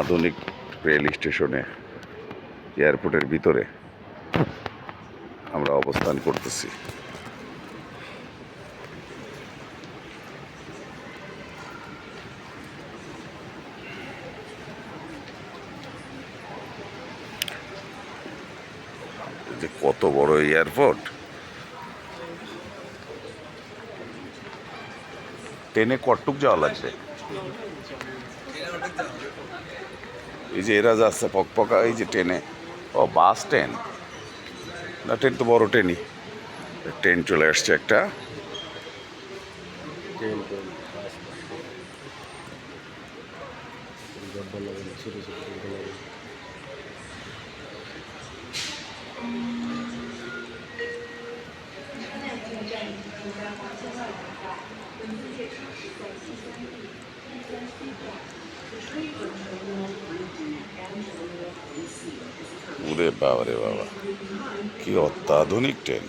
আধুনিক রেল স্টেশনে, এয়ারপোর্টের ভিতরে আমরা অবস্থান করতেছি। যে কত বড় এয়ারপোর্ট? ট্রেনে কটুক যাওয়া লাগবে। এই যে এরা যাচ্ছে পকপকা, এই যে ট্রেনে। ও, বাস ট্রেন? না, ট্রেন তো বড় ট্রেনই। ট্রেন চলে আসছে একটা। ট্রেন ট্রেন ওরে বাবা রে বাবা। কি অত্যাধুনিক ট্রেন।